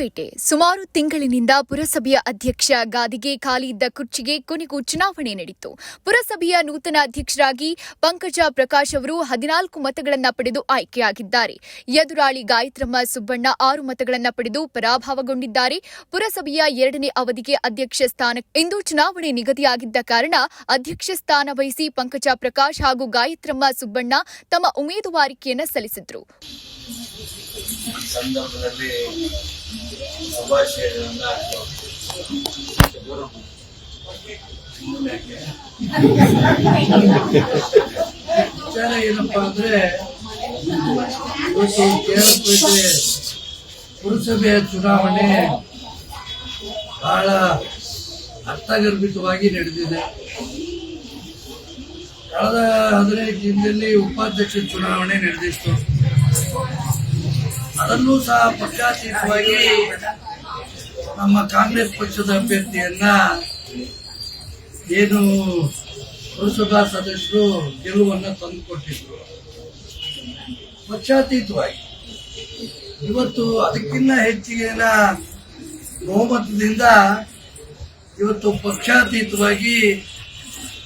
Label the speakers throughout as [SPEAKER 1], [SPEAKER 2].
[SPEAKER 1] ಚಿಕ್ಕಪೇಟೆ ಸುಮಾರು ತಿಂಗಳಿನಿಂದ ಪುರಸಭೆಯ ಅಧ್ಯಕ್ಷ ಗಾದಿಗೆ ಖಾಲಿ ಇದ್ದ ಕುರ್ಚಿಗೆ ಕೊನೆಗೂ ಚುನಾವಣೆ ನಡೆಯಿತು ಪುರಸಭೆಯ ನೂತನ ಅಧ್ಯಕ್ಷರಾಗಿ ಪಂಕಜ ಪ್ರಕಾಶ್ ಅವರು ಹದಿನಾಲ್ಕು ಮತಗಳನ್ನು ಪಡೆದು ಆಯ್ಕೆಯಾಗಿದ್ದಾರೆ. ಎದುರಾಳಿ ಗಾಯತ್ರಮ್ಮ ಸುಬ್ಬಣ್ಣ ಆರು ಮತಗಳನ್ನು ಪಡೆದು ಪರಾಭವಗೊಂಡಿದ್ದಾರೆ. ಪುರಸಭೆಯ ಎರಡನೇ ಅವಧಿಗೆ ಅಧ್ಯಕ್ಷ ಸ್ಥಾನ ಇಂದು ಚುನಾವಣೆ ನಿಗದಿಯಾಗಿದ್ದ ಕಾರಣ ಅಧ್ಯಕ್ಷ ಸ್ಥಾನ ವಹಿಸಿ ಪಂಕಜ ಪ್ರಕಾಶ್ ಹಾಗೂ ಗಾಯತ್ರಮ್ಮ ಸುಬ್ಬಣ್ಣ ತಮ್ಮ ಉಮೇದುವಾರಿಕೆಯನ್ನು ಸಲ್ಲಿಸಿದ್ರು.
[SPEAKER 2] ಸಂದರ್ಭದಲ್ಲಿ ಶುಭಾಶಯಗಳನ್ನ ವಿಚಾರ ಏನಪ್ಪಾ ಅಂದ್ರೆ, ಇವತ್ತು ಕೇರಳಪೇಟೆ ಪುರಸಭೆಯ ಚುನಾವಣೆ ಬಹಳ ಅರ್ಥಗರ್ಭಿತವಾಗಿ ನಡೆದಿದೆ. ಕಳೆದ ಹದಿನೈದು ದಿನದಲ್ಲಿ ಉಪಾಧ್ಯಕ್ಷ ಚುನಾವಣೆ ನಡೆದಿತ್ತು. ಅದನ್ನೂ ಸಹ ಪಕ್ಷಾತೀತವಾಗಿ ನಮ್ಮ ಕಾಂಗ್ರೆಸ್ ಪಕ್ಷದ ಅಭ್ಯರ್ಥಿಯನ್ನ ಏನು ಪುರಸಭಾ ಸದಸ್ಯರು ಗೆಲುವನ್ನ ತಂದುಕೊಟ್ಟಿದ್ರು. ಪಕ್ಷಾತೀತವಾಗಿ. ಇವತ್ತು ಅದಕ್ಕಿಂತ ಹೆಚ್ಚಿನ ಬಹುಮತದಿಂದ ಇವತ್ತು ಪಕ್ಷಾತೀತವಾಗಿ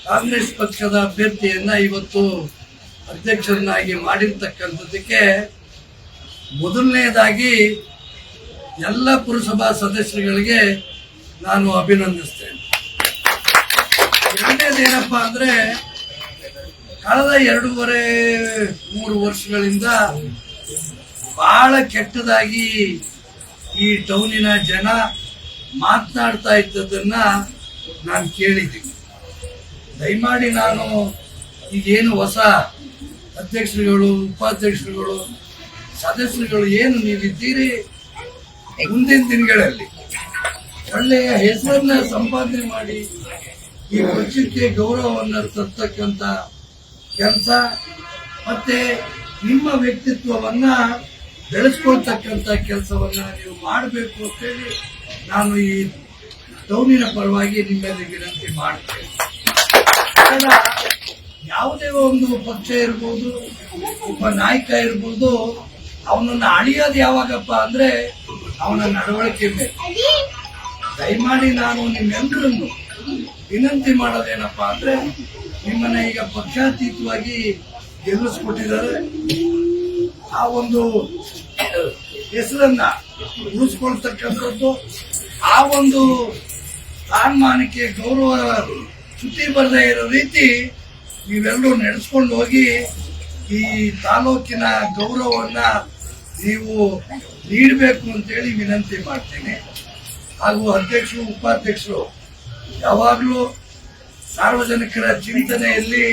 [SPEAKER 2] ಕಾಂಗ್ರೆಸ್ ಪಕ್ಷದ ಅಭ್ಯರ್ಥಿಯನ್ನ ಇವತ್ತು ಅಧ್ಯಕ್ಷರನ್ನಾಗಿ ಮಾಡಿರ್ತಕ್ಕಂಥದ್ದಕ್ಕೆ ಮೊದಲನೇದಾಗಿ ಎಲ್ಲ ಪುರಸಭಾ ಸದಸ್ಯರುಗಳಿಗೆ ನಾನು ಅಭಿನಂದಿಸ್ತೇನೆ. ಎರಡನೇದೇನಪ್ಪ ಅಂದ್ರೆ, ಕಳೆದ ಎರಡೂವರೆ, ಮೂರು ವರ್ಷಗಳಿಂದ ಬಹಳ ಕೆಟ್ಟದಾಗಿ ಈ ಟೌನಿನ ಜನ ಮಾತನಾಡ್ತಾ ಇದ್ದದನ್ನ ನಾನು ಕೇಳಿದ್ದೀನಿ. ದಯಮಾಡಿ ನಾನು ಈಗೇನು ಹೊಸ ಅಧ್ಯಕ್ಷರುಗಳು, ಉಪಾಧ್ಯಕ್ಷರುಗಳು ಸದಸ್ಯರುಗಳು ಏನು ನೀವಿದ್ದೀರಿ ಮುಂದಿನ ದಿನಗಳಲ್ಲಿ? ಒಳ್ಳೆಯ ಹೆಸರನ್ನ ಸಂಪಾದನೆ ಮಾಡಿ ಈ ಪಕ್ಷಕ್ಕೆ ಗೌರವವನ್ನು ತರ್ತಕ್ಕಂಥ ಕೆಲಸ ಮತ್ತೆ ನಿಮ್ಮ ವ್ಯಕ್ತಿತ್ವವನ್ನ ಬೆಳೆಸ್ಕೊಳ್ತಕ್ಕಂಥ ಕೆಲಸವನ್ನ ನೀವು ಮಾಡಬೇಕು ಅಂತೇಳಿ ನಾನು ಈ ಟೌನಿನ ಪರವಾಗಿ ನಿಮ್ಮಲ್ಲಿ ವಿನಂತಿ ಮಾಡ್ತೇನೆ. ಯಾವುದೇ ಒಂದು ಪಕ್ಷ ಇರ್ಬೋದು ಒಬ್ಬ ನಾಯಕ ಇರ್ಬೋದು ಅವನನ್ನ ಅಳಿಯೋದು ಯಾವಾಗಪ್ಪ ಅಂದ್ರೆ ಅವನ ನಡವಳಿಕೆ ಮೇಲೆ. ದಯಮಾಡಿ ನಾನು ನಿಮ್ಮೆಲ್ಲರನ್ನು ವಿನಂತಿ ಮಾಡೋದೇನಪ್ಪ ಅಂದ್ರೆ ನಿಮ್ಮನ್ನ ಈಗ ಪಕ್ಷಾತೀತವಾಗಿ ಗೆಲ್ಲಿಸ್ಕೊಟ್ಟಿದ್ದಾರೆ. ಆ ಒಂದು ಹೆಸರನ್ನ ಉಳಿಸ್ಕೊಳ್ತಕ್ಕಂಥದ್ದು ಆ ಒಂದು ಸ್ಥಾನಮಾನಕ್ಕೆ ಗೌರವ ಚ್ಯುತಿ ಬರದೇ ಇರೋ ರೀತಿ ನೀವೆಲ್ಲರೂ ನಡೆಸ್ಕೊಂಡು ಹೋಗಿ ಈ ತಾಲೂಕಿನ ಗೌರವವನ್ನ ನೀವು ನೀಡಬೇಕು ಅಂತೇಳಿ ವಿನಂತಿ ಮಾಡ್ತೇನೆ. ಹಾಗೂ ಅಧ್ಯಕ್ಷರು, ಉಪಾಧ್ಯಕ್ಷರು, ಯಾವಾಗಲೂ ಸಾರ್ವಜನಿಕರ ಚಿಂತನೆಯಲ್ಲಿ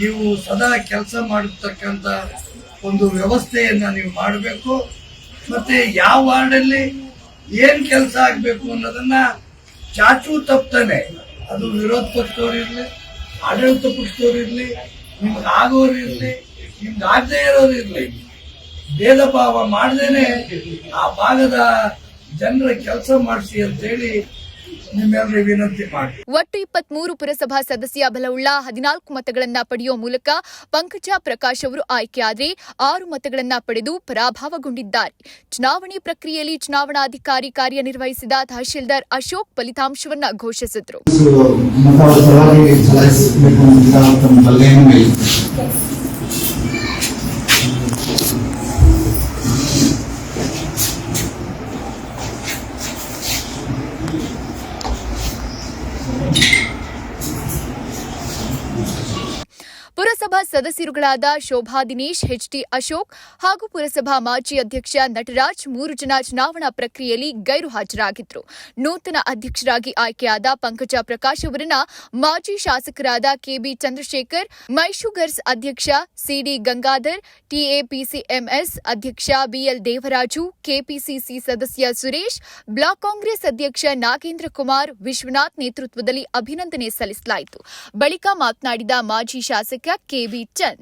[SPEAKER 2] ನೀವು ಸದಾ ಕೆಲಸ ಮಾಡತಕ್ಕಂಥ ಒಂದು ವ್ಯವಸ್ಥೆಯನ್ನು ನೀವು ಮಾಡಬೇಕು. ಮತ್ತೆ ಯಾವ ವಾರ್ಡಲ್ಲಿ ಏನು ಕೆಲಸ ಆಗಬೇಕು ಅನ್ನೋದನ್ನ ಚಾಚು ತಪ್ತಾನೆ. ಅದು ವಿರೋಧ ಪಕ್ಷದವ್ರು ಇರ್ಲಿ, ಆಡಳಿತ ಪಕ್ಷದವ್ರು ಇರ್ಲಿ, ನಿಮ್ಗೆ ಆಗೋರು ಇರಲಿ, ನಿಮ್ಗೆ ಆಗದೆ ಇರೋರು ಇರ್ಲಿ. ಭೇದ ಭಾವ ಮಾಡದೇನೆ ಆ ಭಾಗದ ಜನರ ಕೆಲಸ ಮಾಡಿಸಿ ಅಂತೇಳಿ ಹೇಳಿ ವಿನಂತಿ ಮಾಡಿ.
[SPEAKER 1] ಒಟ್ಟು ಇಪ್ಪತ್ಮೂರು ಪುರಸಭಾ ಸದಸ್ಯ ಬಲವುಳ್ಳ ಹದಿನಾಲ್ಕು ಮತಗಳನ್ನ ಪಡೆಯುವ ಮೂಲಕ ಪಂಕಜ ಪ್ರಕಾಶ್ ಅವರು ಆಯ್ಕೆಯಾದರೆ ಆರು ಮತಗಳನ್ನ ಪಡೆದು ಪರಾಭವಗೊಂಡಿದ್ದಾರೆ. ಚುನಾವಣೆ ಪ್ರಕ್ರಿಯೆಯಲ್ಲಿ ಚುನಾವಣಾಧಿಕಾರಿ ಕಾರ್ಯನಿರ್ವಹಿಸಿದ ತಹಶೀಲ್ದಾರ್ ಅಶೋಕ್ ಫಲಿತಾಂಶವನ್ನ ಘೋಷಿಸಿದ್ರು. ಸದಸ್ಯರುಗಳಾದ ಶೋಭಾ ದಿನೇಶ್ ಎಚ್ಟಿ ಅಶೋಕ್ ಹಾಗೂ ಪುರಸಭಾ ಮಾಜಿ ಅಧ್ಯಕ್ಷ ನಟರಾಜ್ ಮೂರು ಜನ ಚುನಾವಣಾ ಪ್ರಕ್ರಿಯೆಯಲ್ಲಿ ಗೈರು ಹಾಜರಾಗಿದ್ದರು ನೂತನ ಅಧ್ಯಕ್ಷರಾಗಿ ಆಯ್ಕೆಯಾದ ಪಂಕಜ ಪ್ರಕಾಶ್ ಅವರನ್ನ ಮಾಜಿ ಶಾಸಕರಾದ ಕೆಬಿ ಚಂದ್ರಶೇಖರ್, ಮೈಶುಗರ್ಸ್ ಅಧ್ಯಕ್ಷ ಸಿಡಿ ಗಂಗಾಧರ್ ಟಿಎಪಿಸಿಎಂಎಸ್ ಅಧ್ಯಕ್ಷ ಬಿಎಲ್ ದೇವರಾಜು ಕೆಪಿಸಿಸಿ ಸದಸ್ಯ ಸುರೇಶ್, ಬ್ಲಾಕ್ ಕಾಂಗ್ರೆಸ್ ಅಧ್ಯಕ್ಷ ನಾಗೇಂದ್ರ ಕುಮಾರ್ ವಿಶ್ವನಾಥ್ ನೇತೃತ್ವದಲ್ಲಿ ಅಭಿನಂದನೆ ಸಲ್ಲಿಸಲಾಯಿತು. ಬಳಿಕ ಮಾತನಾಡಿದ ಮಾಜಿ ಶಾಸಕ ಕೆಬಿ 见